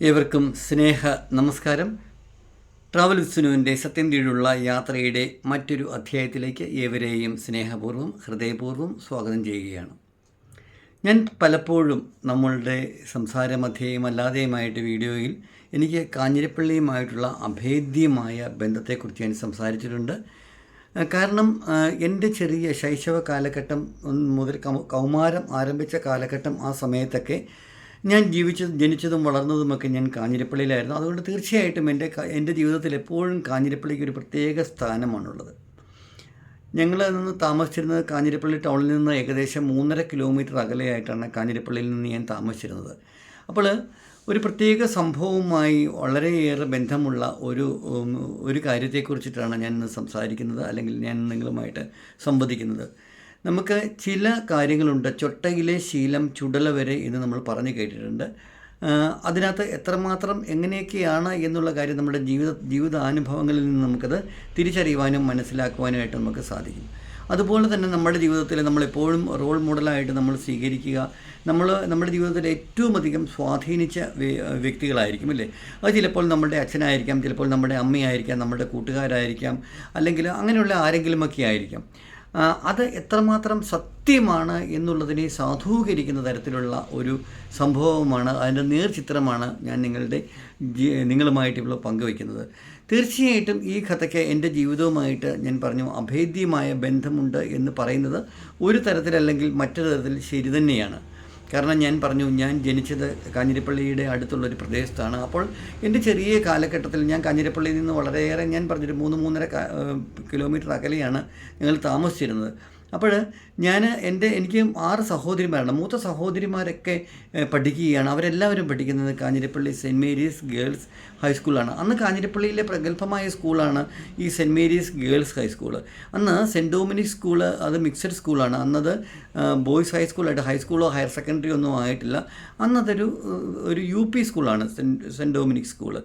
ഏവർക്കും സ്നേഹ നമസ്കാരം. ട്രാവൽ വിസ്നുവിന്റെ സത്യം കീഴുള്ള യാത്രയുടെ മറ്റൊരു അധ്യായത്തിലേക്ക് ഏവരെയും സ്നേഹപൂർവം ഹൃദയപൂർവം സ്വാഗതം ചെയ്യുകയാണ്. ഞാൻ പലപ്പോഴും നമ്മളുടെ സംസാരമധ്യേയും അല്ലാതെയുമായിട്ട് വീഡിയോയിൽ എനിക്ക് കാഞ്ഞിരപ്പള്ളിയുമായിട്ടുള്ള അഭേദ്യമായ ബന്ധത്തെക്കുറിച്ച് ഞാൻ സംസാരിച്ചിട്ടുണ്ട്. കാരണം എന്റെ ചെറിയ ശൈശവ കാലഘട്ടം മുതൽ കൗമാരം ആരംഭിച്ച കാലഘട്ടം ആ സമയത്തൊക്കെ ഞാൻ ജീവിച്ചതും ജനിച്ചതും വളർന്നതുമൊക്കെ ഞാൻ കാഞ്ഞിരപ്പള്ളിയിലായിരുന്നു. അതുകൊണ്ട് തീർച്ചയായിട്ടും എന്റെ എന്റെ ജീവിതത്തിൽ എപ്പോഴും കാഞ്ഞിരപ്പള്ളിക്ക് ഒരു പ്രത്യേക സ്ഥാനമാണുള്ളത്. ഞങ്ങൾ നിന്ന് താമസിച്ചിരുന്നത് കാഞ്ഞിരപ്പള്ളി ടൗണിൽ നിന്ന് ഏകദേശം മൂന്നര കിലോമീറ്റർ അകലെയായിട്ടാണ് കാഞ്ഞിരപ്പള്ളിയിൽ നിന്ന് ഞാൻ താമസിച്ചിരുന്നത്. അപ്പോൾ ഒരു പ്രത്യേക സംഭവവുമായി വളരെയേറെ ബന്ധമുള്ള ഒരു ഒരു കാര്യത്തെക്കുറിച്ചിട്ടാണ് ഞാൻ സംസാരിക്കുന്നത് അല്ലെങ്കിൽ ഞാൻ നിങ്ങളുമായിട്ട് സംവദിക്കുന്നത്. നമുക്ക് ചില കാര്യങ്ങളുണ്ട്. ചൊട്ടയിലെ ശീലം ചുടല വരെ എന്ന് നമ്മൾ പറഞ്ഞു കേട്ടിട്ടുണ്ട്. അതിനകത്ത് എത്രമാത്രം എങ്ങനെയൊക്കെയാണ് എന്നുള്ള കാര്യം നമ്മുടെ ജീവിത ജീവിതാനുഭവങ്ങളിൽ നിന്ന് നമുക്കത് തിരിച്ചറിയുവാനും മനസ്സിലാക്കുവാനുമായിട്ട് നമുക്ക് സാധിക്കും. അതുപോലെ തന്നെ നമ്മുടെ ജീവിതത്തിൽ നമ്മളെപ്പോഴും റോൾ മോഡലായിട്ട് നമ്മൾ സ്വീകരിക്കുക. നമ്മൾ നമ്മുടെ ജീവിതത്തിൽ ഏറ്റവും അധികം സ്വാധീനിച്ച വ്യക്തികളായിരിക്കും അല്ലേ? അത് ചിലപ്പോൾ നമ്മുടെ അച്ഛനായിരിക്കാം ചിലപ്പോൾ നമ്മുടെ അമ്മയായിരിക്കാം നമ്മുടെ കൂട്ടുകാരായിരിക്കാം അല്ലെങ്കിൽ അങ്ങനെയുള്ള ആരെങ്കിലുമൊക്കെ ആയിരിക്കാം. അത് എത്രമാത്രം സത്യമാണ് എന്നുള്ളതിനെ സാധൂകരിക്കുന്ന തരത്തിലുള്ള ഒരു സംഭവമാണ് അതിന്റെ നേർചിത്രമാണ് ഞാൻ നിങ്ങളുടെ നിങ്ങളുമായിട്ട് ഇപ്പോൾ പങ്കുവയ്ക്കുന്നത്. തീർച്ചയായിട്ടും ഈ കഥയ്ക്ക് എന്റെ ജീവിതവുമായിട്ട് ഞാൻ പറഞ്ഞു അഭേദ്യമായ ബന്ധമുണ്ട് എന്ന് പറയുന്നത് ഒരു തരത്തിലല്ലെങ്കിൽ മറ്റൊരു തരത്തിൽ ശരി തന്നെയാണ്. കാരണം ഞാൻ പറഞ്ഞു ഞാൻ ജനിച്ചത് കാഞ്ഞിരപ്പള്ളിയുടെ അടുത്തുള്ള ഒരു പ്രദേശത്താണ്. അപ്പോൾ എന്റെ ചെറിയ കാലഘട്ടത്തിൽ ഞാൻ കാഞ്ഞിരപ്പള്ളിയിൽ നിന്ന് വളരെയേറെ ഞാൻ പറഞ്ഞൊരു മൂന്ന് മൂന്നര കിലോമീറ്റർ അകലെയാണ് ഞങ്ങൾ താമസിച്ചിരുന്നത്. അപ്പോൾ ഞാൻ എന്റെ എനിക്ക് ആറ് സഹോദരിമാരാണ് മൂത്ത സഹോദരിമാരൊക്കെ പഠിക്കുകയാണ്. അവരെല്ലാവരും പഠിക്കുന്നത് കാഞ്ഞിരപ്പള്ളി സെന്റ് മേരീസ് ഗേൾസ് ഹൈസ്കൂളാണ്. അന്ന് കാഞ്ഞിരപ്പള്ളിയിലെ പ്രഗത്ഭമായ സ്കൂളാണ് ഈ saint Mary's girls high school. അന്ന് സെന്റ് ഡൊമിനിക് സ്കൂൾ അത് മിക്സഡ് സ്കൂളാണ്. അന്നത് ബോയ്സ് ഹൈസ്കൂളായിട്ട് ഹൈസ്കൂളോ ഹയർ സെക്കൻഡറി ഒന്നും ആയിട്ടില്ല. അന്നതൊരു ഒരു യു പി സ്കൂളാണ് സെന്റ് ഡൊമിനിക് സ്കൂൾ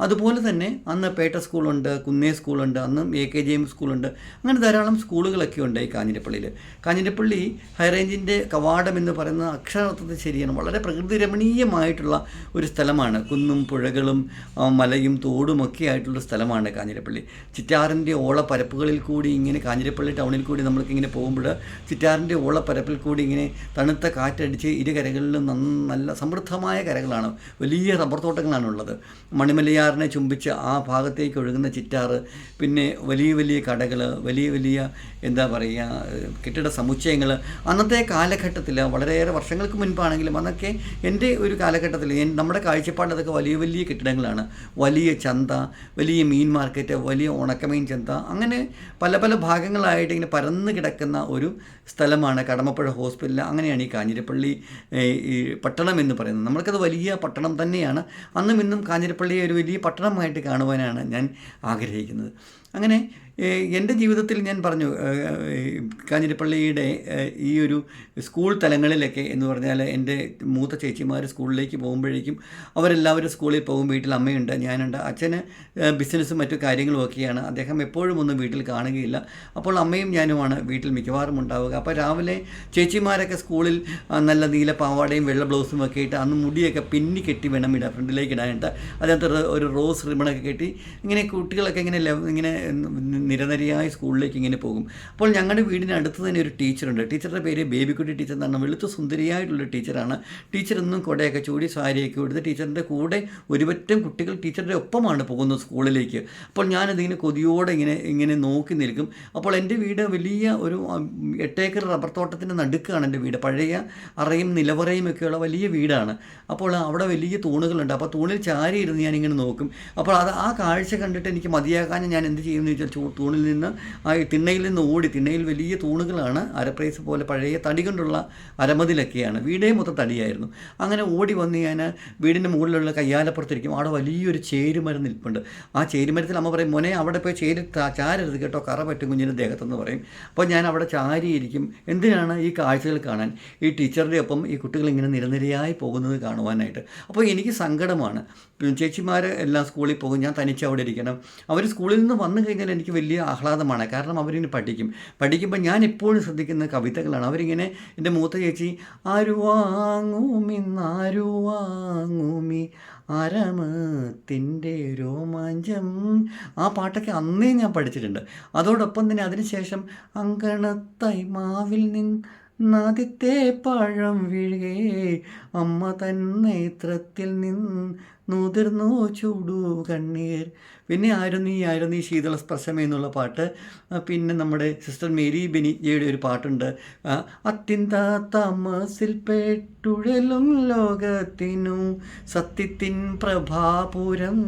അതുപോലെ തന്നെ അന്ന് പേട്ട സ്കൂളുണ്ട് കുന്നേ സ്കൂളുണ്ട് അന്ന് എ കെ ജെ എം സ്കൂളുണ്ട്. അങ്ങനെ ധാരാളം സ്കൂളുകളൊക്കെ ഉണ്ട് ഈ കാഞ്ഞിരപ്പള്ളിയിൽ കാഞ്ഞിരപ്പള്ളി ഹൈറേഞ്ചിന്റെ കവാടം എന്ന് പറയുന്നത് അക്ഷരാർത്ഥത്തിൽ ശരിയാണ്. വളരെ പ്രകൃതി രമണീയമായിട്ടുള്ള ഒരു സ്ഥലമാണ്. കുന്നും പുഴകളും മലയും തോടും ഒക്കെ ആയിട്ടുള്ള സ്ഥലമാണ് കാഞ്ഞിരപ്പള്ളി. ചിറ്റാറിന്റെ ഓളപ്പരപ്പുകളിൽ കൂടി ഇങ്ങനെ കാഞ്ഞിരപ്പള്ളി ടൗണിൽ കൂടി നമ്മൾക്കിങ്ങനെ പോകുമ്പോൾ ചിറ്റാറിന്റെ ഓളപ്പരപ്പിൽ കൂടി ഇങ്ങനെ തണുത്ത കാറ്റടിച്ച് ഇരു കരകളിലും നന്ന നല്ല സമൃദ്ധമായ കരകളാണ്. വലിയ റബ്ബർ തോട്ടങ്ങളാണ് ഉള്ളത് മണിമലയാറിനെ ചുംബിച്ച് ആ ഭാഗത്തേക്ക് ഒഴുകുന്ന ചിറ്റാറ് പിന്നെ വലിയ വലിയ കടകൾ വലിയ വലിയ എന്താ പറയുക കെട്ടിട സമുച്ചയങ്ങൾ അന്നത്തെ കാലഘട്ടത്തിൽ വളരെയേറെ വർഷങ്ങൾക്ക് മുൻപാണെങ്കിലും അന്നൊക്കെ എന്റെ ഒരു കാലഘട്ടത്തിൽ നമ്മുടെ കാഴ്ചപ്പാട് അതൊക്കെ വലിയ വലിയ കെട്ടിടങ്ങളാണ്. വലിയ ചന്ത വലിയ മീൻ മാർക്കറ്റ് വലിയ ഉണക്കമീൻ ചന്ത അങ്ങനെ പല പല ഭാഗങ്ങളായിട്ട് ഇങ്ങനെ പരന്ന് കിടക്കുന്ന ഒരു സ്ഥലമാണ് കടമപ്പുഴ ഹോസ്പിറ്റൽ. അങ്ങനെയാണ് ഈ കാഞ്ഞിരപ്പള്ളി ഈ പട്ടണം എന്ന് പറയുന്നത്. നമ്മൾക്കത് വലിയ പട്ടണം തന്നെയാണ്. അന്നും ഇന്നും കാഞ്ഞിരപ്പള്ളിയെ ഒരു വലിയ പട്ടണമായിട്ട് കാണുവാനാണ് ഞാൻ ആഗ്രഹിക്കുന്നത്. അങ്ങനെ എന്റെ ജീവിതത്തിൽ ഞാൻ പറഞ്ഞു കാഞ്ഞിരപ്പള്ളിയുടെ ഈ ഒരു സ്കൂൾ തലങ്ങളിലൊക്കെ എന്ന് പറഞ്ഞാൽ എന്റെ മൂത്ത ചേച്ചിമാർ സ്കൂളിലേക്ക് പോകുമ്പോഴേക്കും അവരെല്ലാവരും സ്കൂളിൽ പോകും വീട്ടിൽ അമ്മയുണ്ട് ഞാനുണ്ട് അച്ഛന് ബിസിനസ്സും മറ്റു കാര്യങ്ങളും ഒക്കെയാണ്. അദ്ദേഹം എപ്പോഴും ഒന്നും വീട്ടിൽ കാണുകയില്ല. അപ്പോൾ അമ്മയും ഞാനുമാണ് വീട്ടിൽ മിക്കവാറും ഉണ്ടാവുക. അപ്പോൾ രാവിലെ ചേച്ചിമാരൊക്കെ സ്കൂളിൽ നല്ല നീല പാവാടയും വെള്ള ബ്ലൗസും ഒക്കെ ഇട്ട് അന്ന് മുടിയൊക്കെ പിന്നി കെട്ടി വേണം ഇടാൻ ഫ്രണ്ടിലേക്ക് ഇടാനായിട്ട്. അതിനകത്ത് ഒരു- റോസ് റിബണൊക്കെ കെട്ടി ഇങ്ങനെ കുട്ടികളൊക്കെ ഇങ്ങനെ ഇങ്ങനെ നിരനിരയായി സ്കൂളിലേക്ക് ഇങ്ങനെ പോകും. അപ്പോൾ ഞങ്ങളുടെ വീടിന് അടുത്ത് തന്നെ ഒരു ടീച്ചറുണ്ട്. ടീച്ചറുടെ പേര് ബേബിക്കുട്ടി ടീച്ചർ എന്നാണ് വെളുത്ത സുന്ദരിയായിട്ടുള്ള ടീച്ചറാണ്. ടീച്ചർ എന്നും കുടയൊക്കെ ചൂടി സാരിയൊക്കെ കൊടുത്ത് ടീച്ചറിന്റെ കൂടെ ഒരുപറ്റം കുട്ടികൾ ടീച്ചറുടെ ഒപ്പമാണ് പോകുന്നത് സ്കൂളിലേക്ക്. അപ്പോൾ ഞാനതിങ്ങനെ കൊതിയോടെ ഇങ്ങനെ ഇങ്ങനെ നോക്കി നിൽക്കും. അപ്പോൾ എന്റെ വീട് വലിയ ഒരു എട്ടേക്കർ റബ്ബർ തോട്ടത്തിന്റെ നടുക്കാണ് എന്റെ വീട്. പഴയ അറയും നിലവറയും ഒക്കെയുള്ള വലിയ വീടാണ്. അപ്പോൾ അവിടെ വലിയ തൂണുകളുണ്ട്. അപ്പോൾ തൂണിൽ ചാരി ഇരുന്ന് ഞാനിങ്ങനെ നോക്കും. അപ്പോൾ അത് ആ കാഴ്ച കണ്ടിട്ട് എനിക്ക് മതിയാകാൻ ഞാൻ എന്ത് ചെയ്യുമെന്ന് ചോദിച്ചാൽ തൂണിൽ നിന്ന് ആ തിണ്ണയിൽ നിന്ന് ഓടി തിണ്ണയിൽ വലിയ തൂണുകളാണ് അരപ്രൈസ് പോലെ പഴയ തടി കൊണ്ടുള്ള അരമതിലൊക്കെയാണ്. വീടേ മൊത്തം തടിയായിരുന്നു. അങ്ങനെ ഓടി വന്ന് ഞാൻ വീടിന്റെ മുകളിലുള്ള കയ്യാലപ്പുറത്തിരിക്കും. അവിടെ വലിയൊരു ചേരുമരം നിൽപ്പുണ്ട്. ആ ചേരുമരത്തിൽ അമ്മ പറയും മോനെ അവിടെ പോയി ചേരി ചാരരുത് കേട്ടോ. കറ പറ്റും കുഞ്ഞിന്റെ ദേഹത്തെന്ന് പറയും. അപ്പോൾ ഞാൻ അവിടെ ചാരിയിരിക്കും. എന്തിനാണ് ഈ കാഴ്ചകൾ കാണാൻ? ഈ ടീച്ചറുടെ ഒപ്പം ഈ കുട്ടികൾ ഇങ്ങനെ നിരനിരയായി പോകുന്നത് കാണുവാനായിട്ട്. അപ്പോൾ എനിക്ക് സങ്കടമാണ്. ചേച്ചിമാർ എല്ലാം സ്കൂളിൽ പോകും. ഞാൻ തനിച്ച് അവിടെ ഇരിക്കണം. അവർ സ്കൂളിൽ നിന്ന് വന്നു കഴിഞ്ഞാൽ എനിക്ക് വലിയ ആഹ്ലാദമാണ്. കാരണം അവരിങ്ങനെ പഠിക്കും. പഠിക്കുമ്പോൾ ഞാൻ എപ്പോഴും ശ്രദ്ധിക്കുന്ന കവിതകളാണ്. അവരിങ്ങനെ എന്റെ മൂത്ത ചേച്ചി അരുവാങ്ങൂമി നാരുവാങ്ങൂമി അരമ അരമത്തിന്റെ രോമാഞ്ചം. ആ പാട്ടൊക്കെ അന്നേ ഞാൻ പഠിച്ചിട്ടുണ്ട്. അതോടൊപ്പം തന്നെ അതിനുശേഷം അങ്കണത്തൈ മാവിൽ നിന്ന് നാദിത്തെ പഴം വീഴേ. അമ്മ തൻ നേത്രത്തിൽ നിന്നുതിർന്നു ചൂടു കണ്ണീർ. പിന്നെ ആയിരുന്നു ഈ ആയിരുന്നു ഈ ശീതള സ്പർശമേ എന്നുള്ള പാട്ട്. പിന്നെ നമ്മുടെ സിസ്റ്റർ മേരി ബെനിജയുടെ ഒരു പാട്ടുണ്ട്. അത്യന്ത തമസിൽ പെട്ടുഴലും ലോകത്തിനു സത്യത്തിൻ പ്രഭാപുരം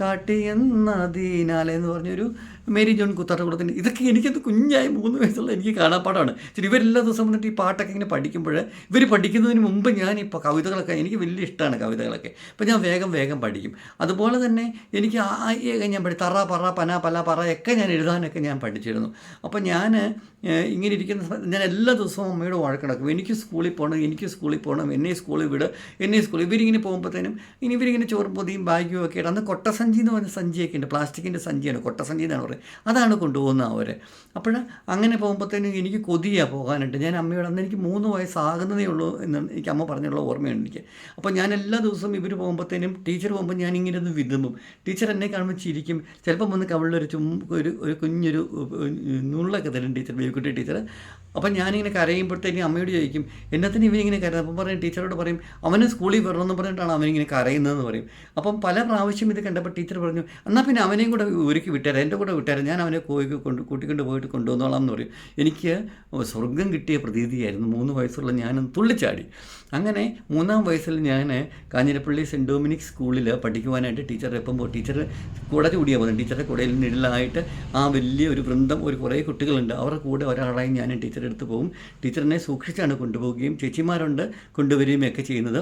കാട്ടിയെന്നതിനാൽ എന്ന് പറഞ്ഞൊരു മേരി ജോൺ കുത്താട്ടക്കുളത്തിന്റെ ഇതൊക്കെ എനിക്കത് കുഞ്ഞായി മൂന്ന് വയസ്സുള്ള എനിക്ക് കാണാപ്പാടാണ്. ശരി ഇവരെല്ലാ ദിവസം വന്നിട്ട് ഈ പാട്ടൊക്കെ ഇങ്ങനെ പഠിക്കുമ്പോൾ ഇവർ പഠിക്കുന്നതിന് മുമ്പ് ഞാൻ ഇപ്പോൾ കവിതകളൊക്കെ എനിക്ക് വലിയ ഇഷ്ടമാണ് കവിതകളൊക്കെ. അപ്പോൾ ഞാൻ വേഗം വേഗം പഠിക്കും. അതുപോലെ തന്നെ എനിക്ക് ആ ഞാൻ പഠി തറ പറ പന പല പറ ഒക്കെ ഞാൻ എഴുതാനൊക്കെ ഞാൻ പഠിച്ചിരുന്നു. അപ്പോൾ ഞാൻ ഇങ്ങനെ ഇരിക്കുന്ന ഞാൻ എല്ലാ ദിവസവും അമ്മയോട് വഴക്കിടക്കും എനിക്ക് സ്കൂളിൽ പോകണം എനിക്ക് സ്കൂളിൽ പോകണം എന്നെ സ്കൂളിൽ വിട് എന്നെ സ്കൂളിൽ ഇവരിങ്ങനെ പോകുമ്പോഴത്തേനും ഇനി ഇവരിങ്ങനെ ചോറും പൊതിയും ബാഗും ഒക്കെ ആയിട്ട് അന്ന് കൊട്ടസഞ്ചി എന്ന് പറഞ്ഞ സഞ്ചിയൊക്കെ ഉണ്ട്. പ്ലാസ്റ്റിക്കിന്റെ സഞ്ചിയാണ്. കൊട്ടസഞ്ചി എന്നാണ് പറയുന്നത്. അതാണ് കൊണ്ടുപോകുന്നത് അവർ അപ്പോൾ അങ്ങനെ പോകുമ്പോഴത്തേനും എനിക്ക് കൊതിയാണ് പോകാനായിട്ട്. ഞാൻ അമ്മയോട് അന്ന് എനിക്ക് മൂന്ന് വയസ്സാകുന്നതേ ഉള്ളൂ എന്ന് എനിക്ക് അമ്മ പറഞ്ഞുള്ള ഓർമ്മയുണ്ട് എനിക്ക്. അപ്പോൾ ഞാൻ എല്ലാ ദിവസവും ഇവർ പോകുമ്പോഴത്തേനും ടീച്ചർ പോകുമ്പോൾ ഞാൻ ഇങ്ങനെ ഒന്ന് വിതുമ്പും. ടീച്ചർ എന്നെ കാണുമ്പോൾ ചിരിക്കും. ചിലപ്പം വന്ന് കവിളിലൊരു ചും ഒരു ഒരു കുഞ്ഞൊരു നുള്ളൊക്കെ തരും ടീച്ചർ ബേബിക്കുട്ടി ടീച്ചർ അപ്പം ഞാനിങ്ങനെ കരയുമ്പോഴത്തേക്കും അമ്മയോട് ചോദിക്കും എന്നത്തിന് ഇവനിങ്ങനെ കരയുന്നത്? അപ്പം പറയും ടീച്ചറോട് പറയും അവന് സ്കൂളിൽ വരണമെന്ന് പറഞ്ഞിട്ടാണ് അവനിങ്ങനെ കരയുന്നതെന്ന് പറയും. അപ്പം പല പ്രാവശ്യം ഇത് കണ്ടപ്പോൾ ടീച്ചർ പറഞ്ഞു എന്നാൽ പിന്നെ അവനെയും കൂടെ ഒരുക്കി വിട്ടേരാം എന്റെ കൂടെ വിട്ടേരാം ഞാൻ അവനെ കോഴി കൊണ്ട് കൂട്ടിക്കൊണ്ട് പോയിട്ട് കൊണ്ടുവന്നോളാം എന്ന് പറയും. എനിക്ക് സ്വർഗം കിട്ടിയ പ്രതീതിയായിരുന്നു. മൂന്ന് വയസ്സുള്ള ഞാനും തുള്ളിച്ചാടി. അങ്ങനെ മൂന്നാം വയസ്സിൽ ഞാൻ കാഞ്ഞിരപ്പള്ളി സെന്റ് ഡൊമിനിക് സ്കൂളിൽ പഠിക്കുവാനായിട്ട് ടീച്ചർ എപ്പം ടീച്ചർ കൂടെ ചൂടിയാൽ പോകുന്നത് ടീച്ചറുടെ കൂടെ നിഴലായിട്ട് ആ വലിയ ഒരു വൃന്ദം ഒരു കുറേ കുട്ടികളുണ്ട്. അവരുടെ കൂടെ ഒരാളായി ഞാൻ ടീച്ചറെ അടുത്ത് പോകും ടീച്ചറിനെ സൂക്ഷിച്ചാണ് കൊണ്ടുപോവുകയും ചേച്ചിമാരുണ്ട് കൊണ്ടുവരികയും ഒക്കെ ചെയ്യുന്നത്.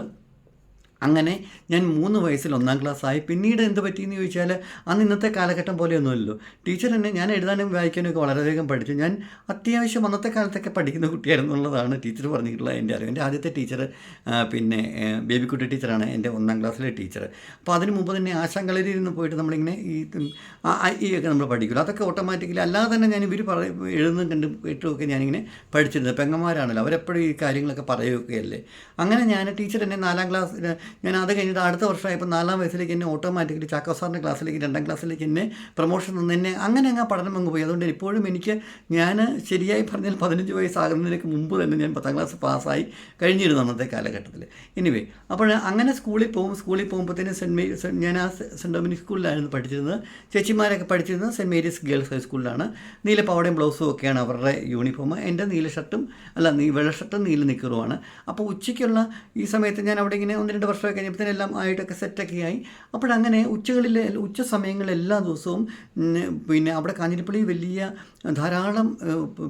അങ്ങനെ ഞാൻ മൂന്ന് വയസ്സിൽ ഒന്നാം ക്ലാസ്സായി. പിന്നീട് എന്ത് പറ്റിയെന്ന് ചോദിച്ചാൽ അന്ന് ഇന്നത്തെ കാലഘട്ടം പോലെയൊന്നുമല്ലോ ടീച്ചർ എന്നെ ഞാൻ എഴുതാനും വായിക്കാനും ഒക്കെ വളരെയധികം പഠിച്ചു. ഞാൻ അത്യാവശ്യം അന്നത്തെ കാലത്തൊക്കെ പഠിക്കുന്ന കുട്ടിയായിരുന്നു എന്നുള്ളതാണ് ടീച്ചർ പറഞ്ഞിട്ടുള്ള എന്റെ അറിവ്. എന്റെ ആദ്യത്തെ ടീച്ചർ പിന്നെ ബേബിക്കുട്ടി ടീച്ചറാണ് എന്റെ ഒന്നാം ക്ലാസ്സിലെ ടീച്ചർ. അപ്പോൾ അതിന് മുമ്പ് തന്നെ ആശാങ്കളരിയിൽ നിന്ന് പോയിട്ട് നമ്മളിങ്ങനെ ഈ ഈ ഒക്കെ നമ്മൾ പഠിക്കുമല്ലോ. അതൊക്കെ ഓട്ടോമാറ്റിക്കലി അല്ലാതെ തന്നെ ഞാൻ ഇവർ പറ എഴുതുന്നതും കണ്ട് കേട്ടുമൊക്കെ ഞാനിങ്ങനെ പഠിച്ചിരുന്നത്. പെങ്ങന്മാരാണല്ലോ. അവരെപ്പോഴും ഈ കാര്യങ്ങളൊക്കെ പറയുകയൊക്കെയല്ലേ. അങ്ങനെ ഞാൻ ടീച്ചർ എന്നെ നാലാം ക്ലാസ് ഞാൻ അത് കഴിഞ്ഞിട്ട് അടുത്ത വർഷമായപ്പോൾ നാലാം വയസ്സിലേക്ക് എന്നെ ഓട്ടോമാറ്റിക്കലി ചാക്കോ സാറിന്റെ ക്ലാസ്സിലേക്ക് രണ്ടാം ക്ലാസ്സിലേക്ക് എന്നെ പ്രൊമോഷൻ തന്നെ. എന്നെ അങ്ങനെ അങ്ങ് പഠനം അങ്ങ് പോയി. അതുകൊണ്ട് ഇപ്പോഴും എനിക്ക് ഞാൻ ശരിയായി പറഞ്ഞാൽ പതിനഞ്ച് വയസ്സാകുന്നതിനൊക്കെ മുമ്പ് തന്നെ ഞാൻ പത്താം ക്ലാസ് പാസ്സായി കഴിഞ്ഞിരുന്നു അന്നത്തെ കാലഘട്ടത്തിൽ എനിവേ അപ്പോൾ അങ്ങനെ സ്കൂളിൽ പോകും. സ്കൂളിൽ പോകുമ്പോഴത്തേനും സെന്റ് മേരി ഞാൻ ആ സെന്റ് ഡൊമിനിക് സ്കൂളിലായിരുന്നു പഠിച്ചിരുന്നത്. ചേച്ചിമാരൊക്കെ പഠിച്ചിരുന്നത് സെന്റ് മേരീസ് ഗേൾസ് ഹൈസ്കൂളിലാണ് നീല പാവടയും ബ്ലൗസും ഒക്കെയാണ് അവരുടെ യൂണിഫോം. എന്റെ നീല ഷർട്ടും അല്ല നീ വെള്ള ഷർട്ടും നീല നിക്കറുമാണ്. അപ്പോൾ ഉച്ചയ്ക്കുള്ള ഈ സമയത്ത് ഞാൻ അവിടെ ഇങ്ങനെ ഒന്ന് രണ്ട് വർഷമൊക്കെ കഴിഞ്ഞപ്പോഴത്തേനും കഴിഞ്ഞപ്പോഴത്തേനെല്ലാം ആയിട്ടൊക്കെ സെറ്റൊക്കെ ആയി. അപ്പോഴങ്ങനെ ഉച്ചകളിൽ ഉച്ച സമയങ്ങളിൽ എല്ലാ ദിവസവും പിന്നെ അവിടെ കാഞ്ഞിരപ്പള്ളി വലിയ ധാരാളം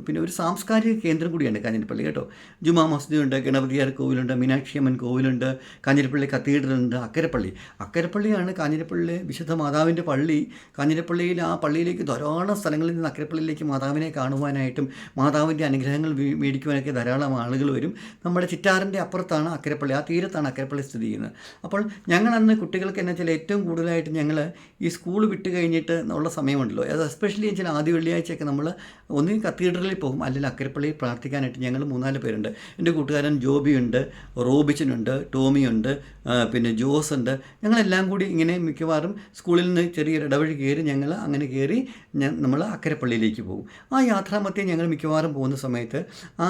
പിന്നെ ഒരു സാംസ്കാരിക കേന്ദ്രം കൂടിയാണ് കാഞ്ഞിരപ്പള്ളി കേട്ടോ. ജുമാ മസ്ജിദുണ്ട് ഗണപതിയാർ കോവിലുണ്ട് മീനാക്ഷിയമ്മൻ കോവിലുണ്ട് കാഞ്ഞിരപ്പള്ളി കത്തീഡ്രലുണ്ട് അക്കരപ്പള്ളി. അക്കരപ്പള്ളിയാണ് കാഞ്ഞിരപ്പള്ളി വിശുദ്ധ മാതാവിന്റെ പള്ളി. കാഞ്ഞിരപ്പള്ളിയിൽ ആ പള്ളിയിലേക്ക് ധാരാളം സ്ഥലങ്ങളിൽ നിന്ന് അക്കരപ്പള്ളിയിലേക്ക് മാതാവിനെ കാണുവാനായിട്ടും മാതാവിന്റെ അനുഗ്രഹങ്ങൾ മേടിക്കുവാനൊക്കെ ധാരാളം ആളുകൾ വരും. നമ്മുടെ ചിറ്റാറിന്റെ അപ്പുറത്താണ് അക്കരപ്പള്ളി. ആ തീരത്താണ് അക്കരപ്പള്ളി സ്ഥിതി ചെയ്യുന്നത്. അപ്പോൾ ഞങ്ങൾ അന്ന് കുട്ടികൾക്ക് എന്നു വെച്ചാൽ ഏറ്റവും കൂടുതലായിട്ട് ഞങ്ങൾ ഈ സ്കൂൾ വിട്ട് കഴിഞ്ഞിട്ട് ഉള്ള സമയമുണ്ടല്ലോ. അത് എസ്പെഷ്യലി വെച്ചാൽ ആദ്യ വെള്ളിയാഴ്ചയൊക്കെ നമ്മൾ ഒന്നുകിൽ കത്തീഡ്രലിൽ പോകും. അല്ലെങ്കിൽ അക്കരപ്പള്ളിയിൽ പ്രാർത്ഥിക്കാനായിട്ട് ഞങ്ങൾ മൂന്നാൽ പേരുണ്ട്. എന്റെ കൂട്ടുകാരൻ ജോബിയുണ്ട് റോബിച്ചനുണ്ട് ടോമിയുണ്ട് പിന്നെ ജോസ് ഉണ്ട്. ഞങ്ങളെല്ലാം കൂടി ഇങ്ങനെ മിക്കവാറും സ്കൂളിൽ നിന്ന് ചെറിയൊരു ഇടവഴി കയറി ഞങ്ങൾ അങ്ങനെ കയറി നമ്മൾ അക്കരപ്പള്ളിയിലേക്ക് പോകും. ആ യാത്രാമധ്യേ ഞങ്ങൾ മിക്കവാറും പോകുന്ന സമയത്ത് ആ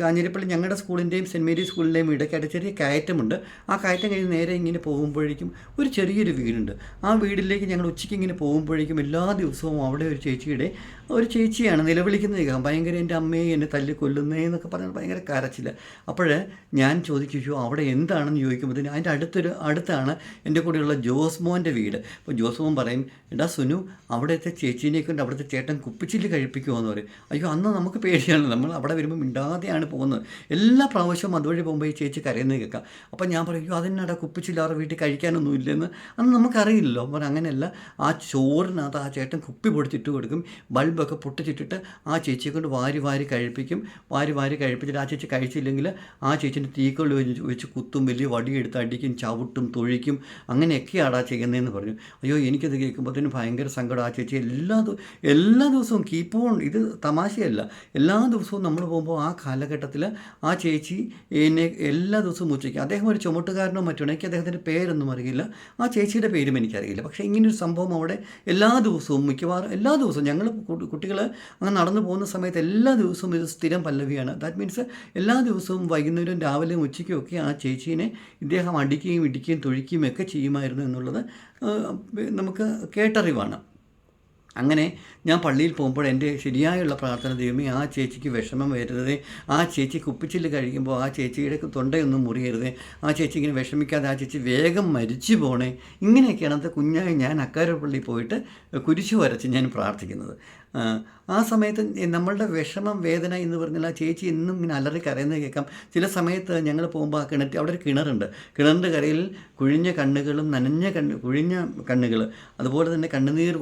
കാഞ്ഞിരപ്പള്ളി ഞങ്ങളുടെ സ്കൂളിന്റെയും സെന്റ് മേരീസ് സ്കൂളിന്റെയും ഇടയ്ക്കായിട്ട് ചെറിയ കയറ്റമുണ്ട്. ആ കഴിഞ്ഞ് നേരെ ഇങ്ങനെ പോകുമ്പോഴേക്കും ഒരു ചെറിയൊരു വീടുണ്ട്. ആ വീടിലേക്ക് ഞങ്ങൾ ഉച്ചയ്ക്ക് ഇങ്ങനെ പോകുമ്പോഴേക്കും എല്ലാ ദിവസവും അവിടെ ഒരു ചേച്ചിയുടെ ഒരു ചേച്ചിയാണ് നിലവിളിക്കുന്നത് കേൾക്കാം. ഭയങ്കര എന്റെ അമ്മയെ എന്നെ തല്ലി കൊല്ലുന്നേ എന്നൊക്കെ പറഞ്ഞാൽ ഭയങ്കര കരച്ചില്ല അപ്പോൾ ഞാൻ ചോദിച്ചു "അയ്യോ, അവിടെ എന്താണെന്ന് ചോദിക്കുമ്പോഴത്തേന് അതിന്റെ അടുത്തൊരു അടുത്താണ് എന്റെ കൂടെയുള്ള ജോസ്മോന്റെ വീട്. അപ്പോൾ ജോസ്മോൻ പറയും എടാ സുനു അവിടുത്തെ ചേച്ചീനെ കൊണ്ട് അവിടുത്തെ ചേട്ടൻ കുപ്പിച്ചില്ല് കഴിപ്പിക്കുമോ എന്ന് പറയും. അയ്യോ അന്ന് നമുക്ക് പേടിയാണ്. നമ്മൾ അവിടെ വരുമ്പോൾ മിണ്ടാതെയാണ് പോകുന്നത്. എല്ലാ പ്രാവശ്യവും അതുവഴി പോകുമ്പോൾ ഈ ചേച്ചി കരയുന്നത് കേൾക്കാം. അപ്പോൾ ഞാൻ പറയും അതിനടാ കുപ്പിച്ചില്ല അവരുടെ വീട്ടിൽ കഴിക്കാനൊന്നും ഇല്ലെന്ന്? അന്ന് നമുക്കറിയില്ലല്ലോ. അപ്പോൾ അങ്ങനെയല്ല ആ ചോറിനകത്ത് ആ ചേട്ടൻ കുപ്പി പൊടിച്ചിട്ട് കൊടുക്കും ബൾബ് ബൾബൊക്കെ പൊട്ടിച്ചിട്ടിട്ട് ആ ചേച്ചിയെ കൊണ്ട് വാരി വാരി കഴിപ്പിക്കും. വാരി വാരി കഴിപ്പിച്ചിട്ട് ആ ചേച്ചി കഴിച്ചില്ലെങ്കിൽ ആ ചേച്ചിന്റെ തീക്കൊള്ളി വെച്ച് വെച്ച് കുത്തും വലിയ വടിയെടുത്ത് അടിക്കും ചവിട്ടും തൊഴിക്കും. അങ്ങനെയൊക്കെയാണ് ആ ചെയ്യുന്നതെന്ന് പറഞ്ഞു. അയ്യോ എനിക്കത് കേൾക്കുമ്പോഴത്തേനും ഭയങ്കര സങ്കടം. ആ ചേച്ചി എല്ലാ എല്ലാ ദിവസവും കീപ്പ് ഓൺ ഇത് തമാശയല്ല. എല്ലാ ദിവസവും നമ്മൾ പോകുമ്പോൾ ആ കാലഘട്ടത്തിൽ ആ ചേച്ചി എന്നെ എല്ലാ ദിവസവും ഉച്ചയ്ക്ക് അദ്ദേഹം ഒരു ചുമട്ടുകാരനോ മറ്റോ എനിക്ക് അദ്ദേഹത്തിന്റെ പേരൊന്നും അറിയില്ല. ആ ചേച്ചിയുടെ പേരും എനിക്കറിയില്ല. പക്ഷേ ഇങ്ങനൊരു സംഭവം അവിടെ എല്ലാ ദിവസവും മിക്കവാറും എല്ലാ ദിവസവും ഞങ്ങൾ കുട്ടികൾ അങ്ങനെ നടന്നു പോകുന്ന സമയത്ത് എല്ലാ ദിവസവും ഇത് സ്ഥിരം പല്ലവിയാണ്. ദാറ്റ് മീൻസ് എല്ലാ ദിവസവും വൈകുന്നേരം രാവിലെയും ഉച്ചയ്ക്കും ഒക്കെ ആ ചേച്ചീനെ ഇദ്ദേഹം അടിക്കുകയും ഇടിക്കുകയും തൊഴിക്കുകയും ഒക്കെ ചെയ്യുമായിരുന്നു എന്നുള്ളത് നമുക്ക് കേട്ടറിവാണ്. അങ്ങനെ ഞാൻ പള്ളിയിൽ പോകുമ്പോൾ എന്റെ ശരിയായുള്ള പ്രാർത്ഥന ദൈവമേ ആ ചേച്ചിക്ക് വിഷമം വരരുതേ ആ ചേച്ചി കുപ്പിച്ചിൽ കഴിക്കുമ്പോൾ ആ ചേച്ചിയുടെ തൊണ്ടയൊന്നും മുറിയരുതേ ആ ചേച്ചി ഇങ്ങനെ വിഷമിക്കാതെ ആ ചേച്ചി വേഗം മരിച്ചു പോണേ ഇങ്ങനെയൊക്കെയാണ് അത് കുഞ്ഞായി ഞാൻ അക്കാര പള്ളിയിൽ പോയിട്ട് കുരിശു വരച്ച് ഞാൻ പ്രാർത്ഥിക്കുന്നത്. ആ, സമയത്ത് നമ്മളുടെ വിഷമം വേദന എന്ന് പറഞ്ഞാൽ ആ ചേച്ചി എന്നും ഇങ്ങനെ അലറി കരയുന്നത് കേൾക്കാം. ചില സമയത്ത് ഞങ്ങൾ പോകുമ്പോൾ ആ കിണറ്റ് അവിടെ ഒരു കിണറുണ്ട്. കിണറിന്റെ കരയിൽ കുഴിഞ്ഞ കണ്ണുകളും നനഞ്ഞ കണ്ണ് കുഴിഞ്ഞ കണ്ണുകൾ അതുപോലെ തന്നെ കണ്ണുനീർ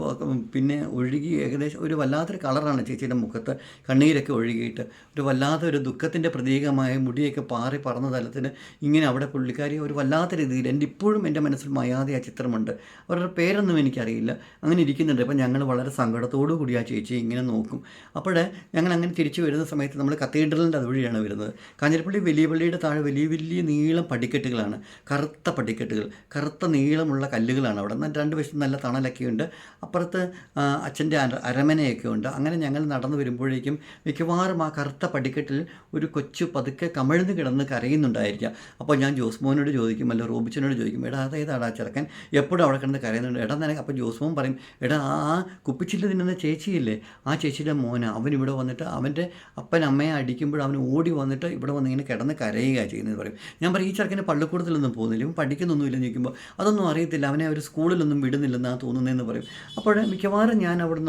പിന്നെ ഒഴുകി ഏകദേശം ഒരു വല്ലാത്തൊരു കളറാണ് ചേച്ചിയുടെ മുഖത്ത്. കണ്ണീരൊക്കെ ഒഴുകിയിട്ട് ഒരു വല്ലാത്ത ഒരു ദുഃഖത്തിന്റെ പ്രതീകമായ മുടിയൊക്കെ പാറി പറന്ന തലത്തിന് ഇങ്ങനെ അവിടെ പുള്ളിക്കാരി ഒരു വല്ലാത്ത രീതിയിൽ എന്റെ ഇപ്പോഴും എന്റെ മനസ്സിൽ മയാതെ ആ ചിത്രമുണ്ട്. അവരുടെ പേരൊന്നും എനിക്കറിയില്ല. അങ്ങനെ ഇരിക്കുന്നുണ്ട്. അപ്പം ഞങ്ങൾ വളരെ സങ്കടത്തോടു കൂടി ആ ചേച്ചി ഇങ്ങനെ നോക്കും. അപ്പോൾ ഞങ്ങൾ അങ്ങനെ തിരിച്ച് വരുന്ന സമയത്ത് നമ്മൾ കത്തീഡ്രലിന്റെ അതുവഴിയാണ് വരുന്നത്. കാഞ്ഞിരപ്പള്ളി വലിയ പള്ളിയുടെ താഴെ വലിയ വലിയ നീളം പടിക്കെട്ടുകളാണ്. കറുത്ത പടിക്കെട്ടുകൾ കറുത്ത നീളമുള്ള കല്ലുകളാണ് അവിടെ. രണ്ട് വശത്തും നല്ല തണലൊക്കെ ഉണ്ട് അപ്പുറത്ത് ആ, അച്ഛന്റെ അര അരമനയൊക്കെ ഉണ്ട് അങ്ങനെ ഞങ്ങൾ നടന്നു വരുമ്പോഴേക്കും മിക്കവാറും ആ കറുത്ത പടിക്കെട്ടിൽ ഒരു കൊച്ചു പതുക്കെ കമിഴ്ന്ന് കിടന്ന് കരയുന്നുണ്ടായിരിക്കാം. അപ്പോൾ ഞാൻ ജോസ്മോനോട് ചോദിക്കും അല്ല റോബിച്ചനോട് ചോദിക്കും എടാ അതേതാടാ ചെറുക്കൻ? എപ്പോഴും അവിടെ കിടന്ന് കരയുന്നുണ്ട്? എടാ നിനക്ക് അപ്പോൾ ജോസ്മോൻ പറയും എടാ ആ ആ കുപ്പിച്ചില്ല തിന്നുന്ന ചേച്ചിയില്ലേ? ആ ചേച്ചിയുടെ മോന് അവൻ ഇവിടെ വന്നിട്ട് അവന്റെ അപ്പൻ അമ്മയെ അടിക്കുമ്പോൾ അവൻ ഓടി വന്നിട്ട് ഇവിടെ വന്ന് ഇങ്ങനെ കിടന്ന് കരയുക ചെയ്യുന്നത് പറയും. ഞാൻ പറയും ഈ ചെറുക്കന്റെ പള്ളിക്കൂടത്തിലൊന്നും പോകുന്നില്ല. ഇവൻ പഠിക്കുന്നൊന്നുമില്ലെന്ന് ചോദിക്കുമ്പോൾ അതൊന്നും അറിയത്തില്ല. അവനെ അവർ സ്കൂളിലൊന്നും വിടുന്നില്ലെന്നാണ് തോന്നുന്നതെന്ന് പറയും. അപ്പോൾ മിക്കവാറും ഞാൻ അവിടെ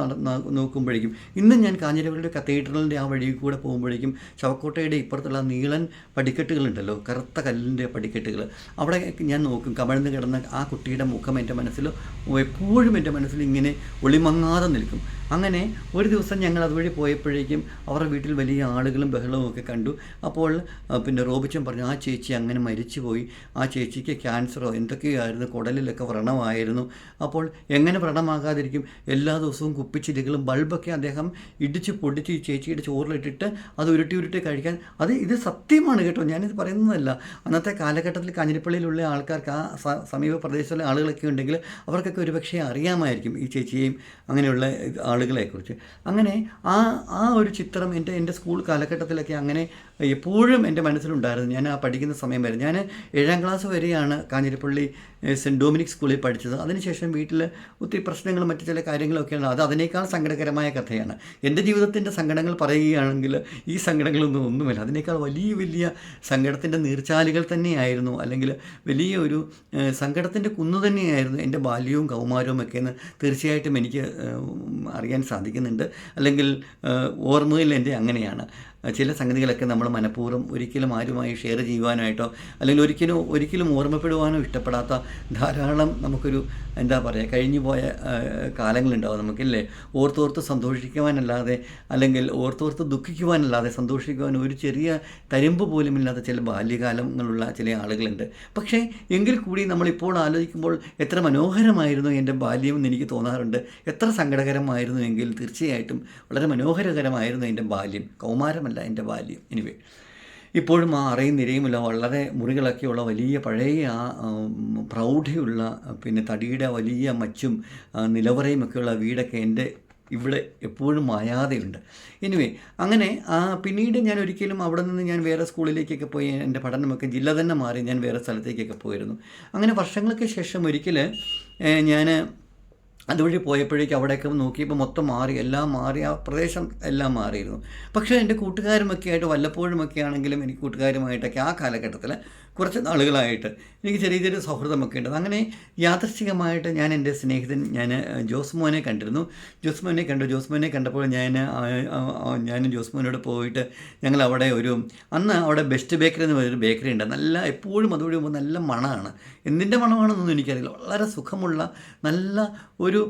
നോക്കുമ്പോഴേക്കും ഇന്നും ഞാൻ കാഞ്ഞിരപ്പള്ളിയുടെ കത്തീഡ്രലിന്റെ ആ വഴി കൂടെ പോകുമ്പോഴേക്കും ചവക്കോട്ടയുടെ ഇപ്പുറത്തുള്ള നീളൻ പടിക്കെട്ടുകളുണ്ടല്ലോ കറുത്ത കല്ലിന്റെ പടിക്കെട്ടുകൾ. അവിടെ ഞാൻ നോക്കും കമഴ്ന്ന് കിടന്ന ആ കുട്ടിയുടെ മുഖം എന്റെ മനസ്സിൽ എപ്പോഴും എന്റെ മനസ്സിൽ ഇങ്ങനെ ഒളിമങ്ങാതെ നിൽക്കും. അങ്ങനെ ഒരു ദിവസം ഞങ്ങൾ അതുവഴി പോയപ്പോഴേക്കും അവരുടെ വീട്ടിൽ വലിയ ആളുകളും ബഹളവും ഒക്കെ കണ്ടു. അപ്പോൾ പിന്നെ റോബിച്ചൻ പറഞ്ഞു ആ ചേച്ചി അങ്ങനെ മരിച്ചുപോയി. ആ ചേച്ചിക്ക് ക്യാൻസറോ എന്തൊക്കെയായിരുന്നു കുടലിലൊക്കെ വ്രണമായിരുന്നു. അപ്പോൾ എങ്ങനെ വ്രണമാകാതിരിക്കും? എല്ലാ ദിവസവും കുപ്പിച്ചില്ലുകളും ബൾബൊക്കെ അദ്ദേഹം ഇടിച്ച് പൊടിച്ച് ഈ ചേച്ചിയുടെ ചോറിലിട്ടിട്ട് അത് ഉരുട്ടി ഉരുട്ടി കഴിക്കാൻ. അത് ഇത് സത്യമാണ് കേട്ടോ. ഞാനിത് പറയുന്നതല്ല. അന്നത്തെ കാലഘട്ടത്തിൽ കാഞ്ഞിരപ്പള്ളിയിലുള്ള ആൾക്കാർക്ക് ആ സമീപ പ്രദേശത്തുള്ള ആളുകളൊക്കെ ഉണ്ടെങ്കിൽ അവർക്കൊക്കെ ഒരുപക്ഷെ അറിയാമായിരിക്കും ഈ ചേച്ചിയെയും അങ്ങനെയുള്ള ഇത് ആളുകളെക്കുറിച്ച്. അങ്ങനെ ആ ആ ഒരു ചിത്രം എന്റെ എന്റെ സ്കൂൾ കാലഘട്ടത്തിലൊക്കെ അങ്ങനെ എപ്പോഴും എന്റെ മനസ്സിലുണ്ടായിരുന്നു. ഞാൻ ആ പഠിക്കുന്ന സമയം വരെ. ഞാൻ ഏഴാം ക്ലാസ് വരെയാണ് കാഞ്ഞിരപ്പള്ളി സെന്റ് ഡൊമിനിക് സ്കൂളിൽ പഠിച്ചത്. അതിനുശേഷം വീട്ടിൽ ഒത്തിരി പ്രശ്നങ്ങളും മറ്റു ചില കാര്യങ്ങളൊക്കെയാണ് അത് അതിനേക്കാൾ സങ്കടകരമായ കഥയാണ്. എന്റെ ജീവിതത്തിന്റെ സങ്കടങ്ങൾ പറയുകയാണെങ്കിൽ ഈ സങ്കടങ്ങളൊന്നും ഒന്നുമില്ല. അതിനേക്കാൾ വലിയ വലിയ സങ്കടത്തിന്റെ നീർച്ചാലുകൾ തന്നെയായിരുന്നു. അല്ലെങ്കിൽ വലിയ ഒരു സങ്കടത്തിന്റെ കുന്നു തന്നെയായിരുന്നു എന്റെ ബാല്യവും കൗമാരവും ഒക്കെ എന്ന് തീർച്ചയായിട്ടും എനിക്ക് അറിയാൻ സാധിക്കുന്നുണ്ട്. അല്ലെങ്കിൽ ഓർമ്മയിൽ എന്റെ അങ്ങനെയാണ്. ചില സംഗതികളൊക്കെ നമ്മൾ മനഃപൂർവം ഒരിക്കലും ആരുമായി ഷെയർ ചെയ്യുവാനായിട്ടോ അല്ലെങ്കിൽ ഒരിക്കലും ഒരിക്കലും ഓർമ്മപ്പെടുവാനോ ഇഷ്ടപ്പെടാത്ത ധാരാളം നമുക്കൊരു എന്താ പറയുക കഴിഞ്ഞു പോയ കാലങ്ങളുണ്ടാവും നമുക്കില്ലേ? ഓർത്തോർത്ത് സന്തോഷിക്കുവാനല്ലാതെ അല്ലെങ്കിൽ ഓർത്തോർത്ത് ദുഃഖിക്കുവാനല്ലാതെ സന്തോഷിക്കുവാൻ ഒരു ചെറിയ തരിമ്പ് പോലും ഇല്ലാത്ത ചില ബാല്യകാലങ്ങളുള്ള ചില ആളുകളുണ്ട്. പക്ഷേ എങ്കിൽ കൂടി നമ്മളിപ്പോൾ ആലോചിക്കുമ്പോൾ എത്ര മനോഹരമായിരുന്നു എന്റെ ബാല്യം എന്ന് എനിക്ക് തോന്നാറുണ്ട്. എത്ര സങ്കടകരമായിരുന്നു എങ്കിൽ തീർച്ചയായിട്ടും വളരെ മനോഹരകരമായിരുന്നു എന്റെ ബാല്യം. കൗമാരമല്ല. എന്റെ ബാല്യം എനിവേ ഇപ്പോഴും ആ അറയും നിരയുമില്ല. വളരെ മുറികളൊക്കെയുള്ള വലിയ പഴയ ആ പ്രൗഢിയുള്ള പിന്നെ തടിയുടെ വലിയ മച്ചും നിലവറയും ഒക്കെയുള്ള വീടൊക്കെ എന്റെ ഇവിടെ എപ്പോഴും മായാതെയുണ്ട്. എനിവേ അങ്ങനെ പിന്നീട് ഞാൻ ഒരിക്കലും അവിടെ നിന്ന് ഞാൻ വേറെ സ്കൂളിലേക്കൊക്കെ പോയി എന്റെ പഠനമൊക്കെ ജില്ല തന്നെ മാറി ഞാൻ വേറെ സ്ഥലത്തേക്കൊക്കെ പോയിരുന്നു. അങ്ങനെ വർഷങ്ങൾക്ക് ശേഷം ഒരിക്കൽ ഞാൻ അതുവഴി പോയപ്പോഴേക്കും അവിടെയൊക്കെ നോക്കിയപ്പോൾ മൊത്തം മാറി എല്ലാം മാറി ആ പ്രദേശം എല്ലാം മാറിയിരുന്നു. പക്ഷേ എന്റെ കൂട്ടുകാരുമൊക്കെ ആയിട്ട് വല്ലപ്പോഴുമൊക്കെ ആണെങ്കിലും എനിക്ക് കൂട്ടുകാരുമായിട്ടൊക്കെ ആ കാലഘട്ടത്തിൽ കുറച്ച് നാളുകളായിട്ട് എനിക്ക് ചെറിയ ചെറിയ സൗഹൃദമൊക്കെ ഉണ്ട്. അങ്ങനെ യാദർശികമായിട്ട് ഞാൻ എന്റെ സ്നേഹിതൻ ഞാൻ ജോസ്മോനെ കണ്ടിരുന്നു. ജോസ്മോനെ കണ്ടു. ജോസ്മോനെ കണ്ടപ്പോൾ ഞാൻ ഞാൻ ജോസ്മോനോട് പോയിട്ട് ഞങ്ങൾ അവിടെ ഒരു അന്ന് അവിടെ ബെസ്റ്റ് ബേക്കറി എന്ന് പറയുന്നൊരു ബേക്കറി ഉണ്ട്. നല്ല എപ്പോഴും അതുവഴി നല്ല മണമാണ്. എന്തിന്റെ മണമാണെന്നൊന്നും എനിക്കറിയില്ല. വളരെ സുഖമുള്ള നല്ല ഒരു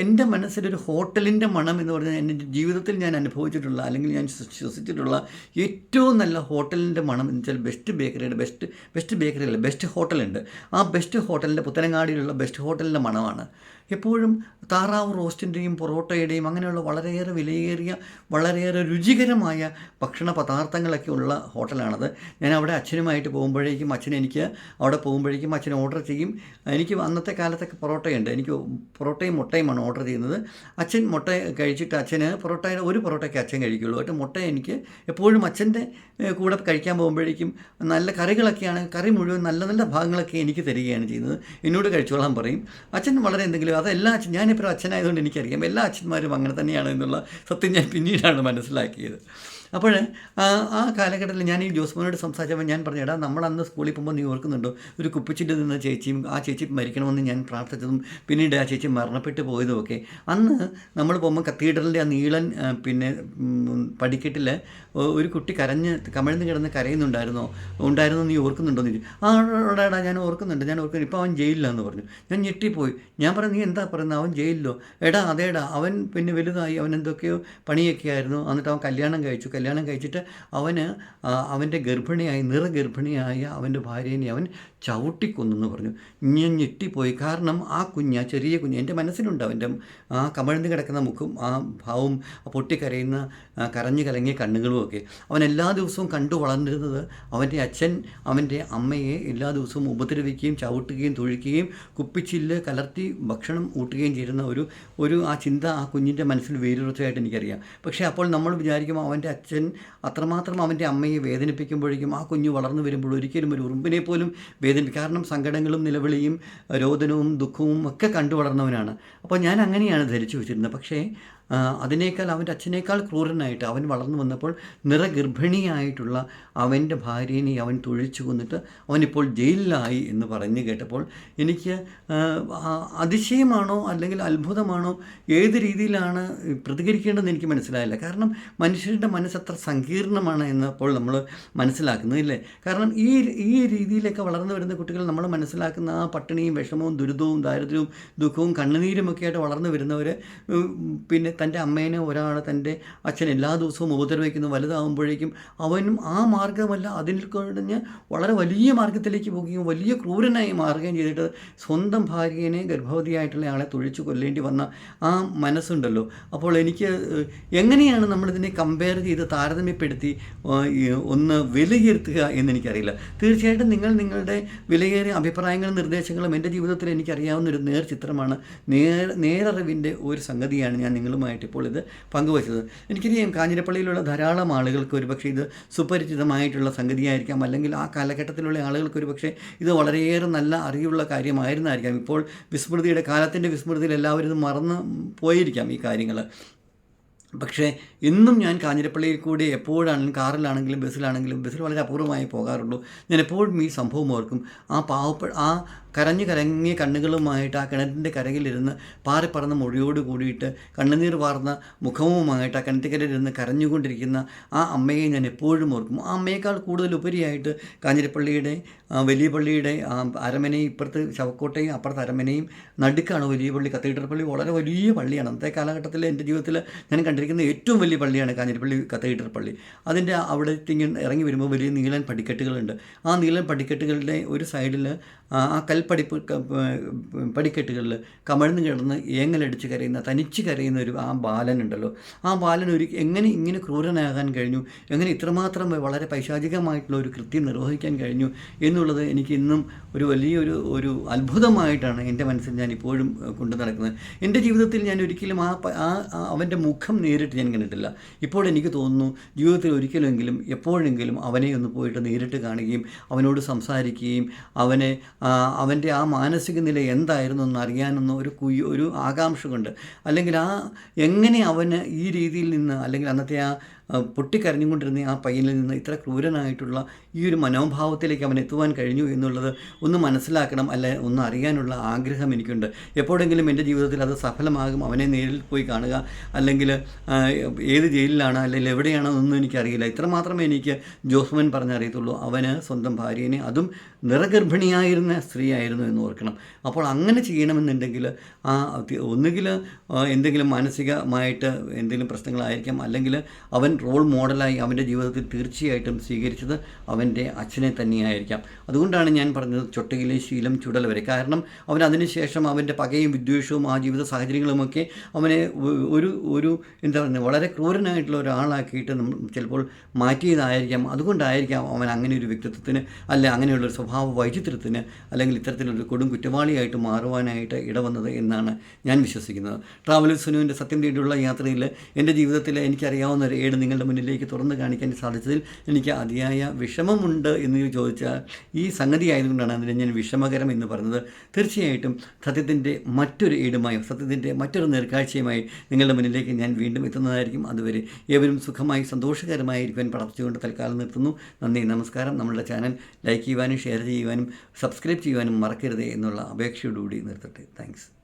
എന്റെ മനസ്സിലൊരു ഹോട്ടലിന്റെ മണം എന്ന് പറഞ്ഞാൽ എന്റെ ജീവിതത്തിൽ ഞാൻ അനുഭവിച്ചിട്ടുള്ള അല്ലെങ്കിൽ ഞാൻ ശ്വ- ശ്വസിച്ചിട്ടുള്ള ഏറ്റവും നല്ല ഹോട്ടലിന്റെ മണം എന്ന് വെച്ചാൽ ബെസ്റ്റ് ബേക്കറിയുടെ ബെസ്റ്റ് ബെസ്റ്റ് ബേക്കറി അല്ല ബെസ്റ്റ് ഹോട്ടലുണ്ട്. ആ ബെസ്റ്റ് ഹോട്ടലിന്റെ പുത്തനങ്ങാടിയിലുള്ള ബെസ്റ്റ് ഹോട്ടലിന്റെ മണമാണ് എപ്പോഴും താറാവ് റോസ്റ്റിന്റെയും പൊറോട്ടയുടെയും അങ്ങനെയുള്ള വളരെയേറെ വിലയേറിയ വളരെയേറെ രുചികരമായ ഭക്ഷണ പദാർത്ഥങ്ങളൊക്കെ ഉള്ള ഹോട്ടലാണത്. ഞാൻ അവിടെ അച്ഛനുമായിട്ട് പോകുമ്പോഴേക്കും അച്ഛൻ എനിക്ക് അവിടെ പോകുമ്പോഴേക്കും അച്ഛൻ ഓർഡർ ചെയ്യും. എനിക്ക് അന്നത്തെ കാലത്തൊക്കെ പൊറോട്ടയുണ്ട്. എനിക്ക് പൊറോട്ടയും മുട്ടയുമാണ് ഓർഡർ ചെയ്യുന്നത്. അച്ഛൻ മുട്ട കഴിച്ചിട്ട് അച്ഛന് പൊറോട്ടയുടെ ഒരു പൊറോട്ടയ്ക്ക് അച്ഛൻ കഴിക്കുള്ളൂ. കേട്ടോ മുട്ട എനിക്ക് എപ്പോഴും അച്ഛന്റെ കൂടെ കഴിക്കാൻ പോകുമ്പോഴേക്കും നല്ല കറികളൊക്കെയാണ് കറി മുഴുവൻ നല്ല നല്ല ഭാഗങ്ങളൊക്കെ എനിക്ക് തരികയാണ് ചെയ്യുന്നത്. എന്നോട് കഴിച്ചോളാൻ പറയും. അച്ഛൻ വളരെ എന്തെങ്കിലും അതെല്ലാ അച്ഛൻ ഞാനിപ്പോൾ അച്ഛനായതുകൊണ്ട് എനിക്കറിയാം. എല്ലാ അച്ഛന്മാരും അങ്ങനെ തന്നെയാണ് എന്നുള്ള സത്യം ഞാൻ പിന്നീടാണ് മനസ്സിലാക്കിയത്. അപ്പോൾ ആ കാലഘട്ടത്തിൽ ഞാൻ ഈ ജോസ്മോനോട് സംസാരിച്ചപ്പോൾ ഞാൻ പറഞ്ഞു എടാ നമ്മൾ അന്ന് സ്കൂളിൽ പോകുമ്പോൾ നീ ഓർക്കുന്നുണ്ടോ? ഒരു കുപ്പിച്ചിട്ട് നിന്ന ചേച്ചിയും ആ ചേച്ചി മരിക്കണമെന്ന് ഞാൻ പ്രാർത്ഥിച്ചതും പിന്നീട് ആ ചേച്ചി മരണപ്പെട്ടു പോയതും ഒക്കെ. അന്ന് നമ്മൾ പോകുമ്പോൾ കത്തീഡ്രലിന്റെ ആ നീളൻ പിന്നെ പടിക്കെട്ടിൽ ഒരു കുട്ടി കരഞ്ഞ് കമിഴ്ന്ന് കിടന്ന് കരയുന്നുണ്ടായിരുന്നോ? ഉണ്ടായിരുന്നോ നീ ഓർക്കുന്നുണ്ടോ എന്ന് ചോദിച്ചു. ആ ഞാൻ ഓർക്കുന്നുണ്ട് ഞാൻ ഓർക്കുന്നു ഇപ്പോൾ അവൻ ജയിലിലാന്ന് പറഞ്ഞു. ഞാൻ ഞെട്ടിപ്പോയി. ഞാൻ പറഞ്ഞു നീ എന്താ പറയുന്നത്? അവൻ ജയിലിലോ? എടാ അതേടാ അവൻ പിന്നെ വലുതായി അവൻ എന്തൊക്കെയോ പണിയൊക്കെ ആയിരുന്നു എന്നിട്ട് അവൻ കല്യാണം കഴിച്ചു. കല്യാണം കഴിച്ചിട്ട് അവന് അവന്റെ ഗർഭിണിയായി നിറഗർഭിണിയായ അവന്റെ ഭാര്യേനെ അവൻ ചവിട്ടിക്കൊന്നെന്ന് പറഞ്ഞു. ഞാൻ ഞെട്ടിപ്പോയി. കാരണം ആ കുഞ്ഞ് ആ ചെറിയ കുഞ്ഞ് എന്റെ മനസ്സിലുണ്ട് അവന്റെ ആ കമഴ്ന്ന് കിടക്കുന്ന മുഖം ആ ഭാവവും പൊട്ടിക്കരയുന്ന കരഞ്ഞു കലങ്ങിയ കണ്ണുകളും ഒക്കെ അവൻ എല്ലാ ദിവസവും കണ്ടു വളർന്നിരുന്നത് അവന്റെ അച്ഛൻ അവന്റെ അമ്മയെ എല്ലാ ദിവസവും ഉപദ്രവിക്കുകയും ചവിട്ടുകയും തൊഴിക്കുകയും കുപ്പിച്ചില്ല് കലർത്തി ഭക്ഷണം ഊട്ടുകയും ചെയ്യുന്ന ഒരു ഒരു ആ ചിന്ത ആ കുഞ്ഞിന്റെ മനസ്സിൽ വേരുറച്ചതായിട്ട് എനിക്കറിയാം. പക്ഷേ അപ്പോൾ നമ്മൾ വിചാരിക്കും അവന്റെ അച്ഛൻ അത്രമാത്രം അവന്റെ അമ്മയെ വേദനിപ്പിക്കുമ്പോഴേക്കും ആ കുഞ്ഞ് വളർന്നു വരുമ്പോൾ ഒരിക്കലും ഒരു ഉറുമ്പിനെ പോലും വേദനിപ്പിക്കും കാരണം സങ്കടങ്ങളും നിലവിളിയും രോദനവും ദുഃഖവും ഒക്കെ കണ്ടു വളർന്നവനാണ് അപ്പോൾ ഞാൻ അങ്ങനെയാണ് ധരിച്ചു വെച്ചിരുന്നത്. പക്ഷേ അതിനേക്കാൾ അവന്റെ അച്ഛനേക്കാൾ ക്രൂരനായിട്ട് അവൻ വളർന്നു വന്നപ്പോൾ നിറഗർഭിണിയായിട്ടുള്ള അവന്റെ ഭാര്യനെ അവൻ തൊഴിച്ചു കൊന്നിട്ട് അവനിപ്പോൾ ജയിലിലായി എന്ന് പറഞ്ഞു കേട്ടപ്പോൾ എനിക്ക് അതിശയമാണോ അല്ലെങ്കിൽ അത്ഭുതമാണോ ഏത് രീതിയിലാണ് പ്രതികരിക്കേണ്ടതെന്ന് എനിക്ക് മനസ്സിലായില്ല. കാരണം മനുഷ്യരുടെ മനസ്സത്ര സങ്കീർണമാണ് എന്നപ്പോൾ നമ്മൾ മനസ്സിലാക്കുന്നത് ഇല്ലേ? കാരണം ഈ ഈ രീതിയിലൊക്കെ വളർന്നു വരുന്ന കുട്ടികൾ നമ്മൾ മനസ്സിലാക്കുന്ന ആ പട്ടിണിയും വിഷമവും ദുരിതവും ദാരിദ്ര്യവും ദുഃഖവും കണ്ണുനീരും ഒക്കെ ആയിട്ട് വളർന്നു വരുന്നവർ പിന്നെ തന്റെ അമ്മേനെ ഒരാൾ തന്റെ അച്ഛൻ എല്ലാ ദിവസവും ഉപദ്രവിക്കുന്നു. വലുതാകുമ്പോഴേക്കും അവനും ആ മാർഗമല്ല അതിൽ കഴിഞ്ഞ് വളരെ വലിയ മാർഗത്തിലേക്ക് പോകുകയും വലിയ ക്രൂരനായി മാറുകയും ചെയ്തിട്ട് സ്വന്തം ഭാര്യനെ ഗർഭവതിയായിട്ടുള്ള ആളെ തൊഴിച്ചു കൊല്ലേണ്ടി വന്ന ആ മനസ്സുണ്ടല്ലോ. അപ്പോൾ എനിക്ക് എങ്ങനെയാണ് നമ്മളിതിനെ കമ്പയർ ചെയ്ത് താരതമ്യപ്പെടുത്തി ഒന്ന് വിലയിരുത്തുക എന്നെനിക്കറിയില്ല. തീർച്ചയായിട്ടും നിങ്ങൾ നിങ്ങളുടെ വിലയേറിയ അഭിപ്രായങ്ങളും നിർദ്ദേശങ്ങളും എന്റെ ജീവിതത്തിൽ എനിക്കറിയാവുന്ന ഒരു നേർ ചിത്രമാണ് നേർ നേരറിവിന്റെ ഒരു സംഗതിയാണ് ഞാൻ നിങ്ങളുമായിട്ട് ഇപ്പോൾ ഇത് പങ്കുവച്ചത്. എനിക്കറിയാം കാഞ്ഞിരപ്പള്ളിയിലുള്ള ധാരാളം ആളുകൾക്ക് ഒരുപക്ഷെ ഇത് സുപരിചിതമായിട്ടുള്ള സംഗതിയായിരിക്കാം. അല്ലെങ്കിൽ ആ കാലഘട്ടത്തിലുള്ള ആളുകൾക്ക് ഒരുപക്ഷെ ഇത് വളരെയേറെ നല്ല അറിവുള്ള കാര്യമായിരുന്നായിരിക്കാം. ഇപ്പോൾ വിസ്മൃതിയുടെ കാലത്തിന്റെ വിസ്മൃതിയിൽ എല്ലാവരും ഇത് മറന്ന് പോയിരിക്കാം ഈ കാര്യങ്ങൾ പക്ഷേ ഇന്നും ഞാൻ കാഞ്ഞിരപ്പള്ളിയിൽ കൂടി എപ്പോഴാണെങ്കിലും കാറിലാണെങ്കിലും ബസ്സിലാണെങ്കിലും ബസ്സിൽ വളരെ അപൂർവമായി പോകാറുള്ളൂ. ഞാൻ എപ്പോഴും ഈ സംഭവം ഓർക്കും. ആ പാവപ്പെ ആ കരഞ്ഞു കരങ്ങിയ കണ്ണുകളുമായിട്ട് ആ കിണറ്റിന്റെ കരയിലിരുന്ന് പാറിപ്പറന്ന മൊഴിയോട് കൂടിയിട്ട് കണ്ണുനീർ വാർന്ന മുഖവുമായിട്ട് ആ കിണറ്റിക്കരയിലിരുന്ന് കരഞ്ഞുകൊണ്ടിരിക്കുന്ന ആ അമ്മയെ ഞാൻ എപ്പോഴും ഓർക്കും. ആ അമ്മയേക്കാൾ കൂടുതൽ ഉപരിയായിട്ട് കാഞ്ഞിരപ്പള്ളിയുടെ വലിയ പള്ളിയുടെ അരമനയും ഇപ്പുറത്ത് ശവക്കോട്ടയും അപ്പുറത്ത് അരമനയും നടുക്കാണ് വലിയ പള്ളി കത്തീഡ്രൽ പള്ളി വളരെ വലിയ പള്ളിയാണ്. അന്നത്തെ കാലഘട്ടത്തിൽ എന്റെ ജീവിതത്തിൽ ഞാൻ കണ്ടിരിക്കുന്ന ഏറ്റവും വലിയ പള്ളിയാണ് കാഞ്ഞിരപ്പള്ളി കത്തീഡ്രൽ പള്ളി അതിന്റെ അവിടെ ഇങ്ങനെ ഇറങ്ങി വരുമ്പോൾ വലിയ നീളൻ പടിക്കെട്ടുകളുണ്ട്. ആ നീളൻ പടിക്കെട്ടുകളുടെ ഒരു സൈഡിൽ ആ കൽപ്പടിപ്പ് ക- പ- പടിക്കെട്ടുകളിൽ കമഴ്ന്ന് കിടന്ന് ഏങ്ങലടിച്ച് കരയുന്ന തനിച്ച് കരയുന്ന ഒരു ആ ബാലനുണ്ടല്ലോ. ആ ബാലൻ ഒരു എങ്ങനെ ഇങ്ങനെ ക്രൂരനാകാൻ കഴിഞ്ഞു? എങ്ങനെ ഇത്രമാത്രം വളരെ പൈശാചികമായിട്ടുള്ള ഒരു കൃത്യം നിർവഹിക്കാൻ കഴിഞ്ഞു? എന്നുള്ളത് എനിക്ക് ഇന്നും ഒരു വലിയൊരു ഒരു അത്ഭുതമായിട്ടാണ് എന്റെ മനസ്സിൽ ഞാൻ ഇപ്പോഴും കൊണ്ടു നടക്കുന്നത്. എന്റെ ജീവിതത്തിൽ ഞാൻ ഒരിക്കലും ആ അവന്റെ മുഖം നേരിട്ട് ഞാൻ കണ്ടിട്ടില്ല. ഇപ്പോൾ എനിക്ക് തോന്നുന്നു ജീവിതത്തിൽ ഒരിക്കലെങ്കിലും എപ്പോഴെങ്കിലും അവനെ ഒന്ന് പോയിട്ട് നേരിട്ട് കാണുകയും അവനോട് സംസാരിക്കുകയും അവനെ ആ, അവന്റെ ആ മാനസിക നില എന്തായിരുന്നു എന്ന് അറിയാനെന്ന ഒരു കുയ്യ ഒരു ആകാംക്ഷ കൊണ്ട്. അല്ലെങ്കിൽ ആ എങ്ങനെ അവന് ഈ രീതിയിൽ നിന്ന് അല്ലെങ്കിൽ അന്നത്തെ ആ പൊട്ടിക്കരഞ്ഞുകൊണ്ടിരുന്ന ആ പയ്യനിൽ നിന്ന് ഇത്ര ക്രൂരനായിട്ടുള്ള ഈ ഒരു മനോഭാവത്തിലേക്ക് അവൻ എത്തുവാൻ കഴിഞ്ഞു എന്നുള്ളത് ഒന്ന് മനസ്സിലാക്കണം അല്ലെ? ഒന്ന് അറിയാനുള്ള ആഗ്രഹം എനിക്കുണ്ട്. എപ്പോഴെങ്കിലും എന്റെ ജീവിതത്തിൽ അത് സഫലമാകും അവനെ നേരിൽ പോയി കാണുക അല്ലെങ്കിൽ ഏത് ജയിലിലാണ് അല്ലെങ്കിൽ എവിടെയാണോ എന്നൊന്നും എനിക്കറിയില്ല. ഇത്രമാത്രമേ എനിക്ക് ജോസ്മൻ പറഞ്ഞറിയത്തുള്ളൂ അവന് സ്വന്തം ഭാര്യനെ അതും നിറഗർഭിണിയായിരുന്ന സ്ത്രീയായിരുന്നു എന്ന് ഓർക്കണം. അപ്പോൾ അങ്ങനെ ചെയ്യണമെന്നുണ്ടെങ്കിൽ ആ ഒന്നുകിൽ എന്തെങ്കിലും മാനസികമായിട്ട് എന്തെങ്കിലും പ്രശ്നങ്ങളായിരിക്കാം അല്ലെങ്കിൽ അവൻ റോൾ മോഡലായി അവന്റെ ജീവിതത്തിൽ തീർച്ചയായിട്ടും സ്വീകരിച്ചത് അവന്റെ അച്ഛനെ തന്നെയായിരിക്കാം. അതുകൊണ്ടാണ് ഞാൻ പറഞ്ഞത് ചൊട്ടയിലെ ശീലം ചുടൽ വരെ. കാരണം അവൻ അതിനുശേഷം അവന്റെ പകയും വിദ്വേഷവും ആ ജീവിത സാഹചര്യങ്ങളുമൊക്കെ അവനെ ഒരു ഒരു എന്താ പറയുക വളരെ ക്രൂരനായിട്ടുള്ള ഒരാളാക്കിയിട്ട് ചിലപ്പോൾ മാറ്റിയതായിരിക്കാം. അതുകൊണ്ടായിരിക്കാം അവൻ അങ്ങനെ ഒരു വ്യക്തിത്വത്തിന് അല്ല അങ്ങനെയുള്ള സ്വഭാവ വൈചിത്രത്തിന് അല്ലെങ്കിൽ ഇത്തരത്തിലൊരു കൊടും കുറ്റവാളിയായിട്ട് മാറുവാനായിട്ട് ഇടവന്നത് എന്നാണ് ഞാൻ വിശ്വസിക്കുന്നത്. ട്രാവലേഴ്സ് സുനുവിന്റെ സത്യം തേടിയുള്ള യാത്രയിൽ എന്റെ ജീവിതത്തിൽ എനിക്കറിയാവുന്ന ഒരു ഏട് നിങ്ങളുടെ മുന്നിലേക്ക് തുറന്ന് കാണിക്കാൻ സാധിച്ചതിൽ എനിക്ക് അതിയായ വിഷമമുണ്ട് എന്ന് ചോദിച്ചാൽ ഈ സംഗതി ആയതുകൊണ്ടാണ് അതിനെ ഞാൻ വിഷമകരം എന്ന് പറഞ്ഞത്. തീർച്ചയായിട്ടും സത്യത്തിന്റെ മറ്റൊരു ഈടുമായും സത്യത്തിന്റെ മറ്റൊരു നേർക്കാഴ്ചയുമായി നിങ്ങളുടെ മുന്നിലേക്ക് ഞാൻ വീണ്ടും എത്തുന്നതായിരിക്കും. അതുവരെ ഏവരും സുഖമായി സന്തോഷകരമായിരിക്കാൻ പ്രാർത്ഥിച്ചുകൊണ്ട് തൽക്കാലം നിർത്തുന്നു. നന്ദി നമസ്കാരം. നമ്മളുടെ ചാനൽ ലൈക്ക് ചെയ്യുവാനും ഷെയർ ചെയ്യുവാനും സബ്സ്ക്രൈബ് ചെയ്യുവാനും മറക്കരുത് എന്നുള്ള അപേക്ഷയോടുകൂടി നിർത്തട്ടെ. താങ്ക്സ്.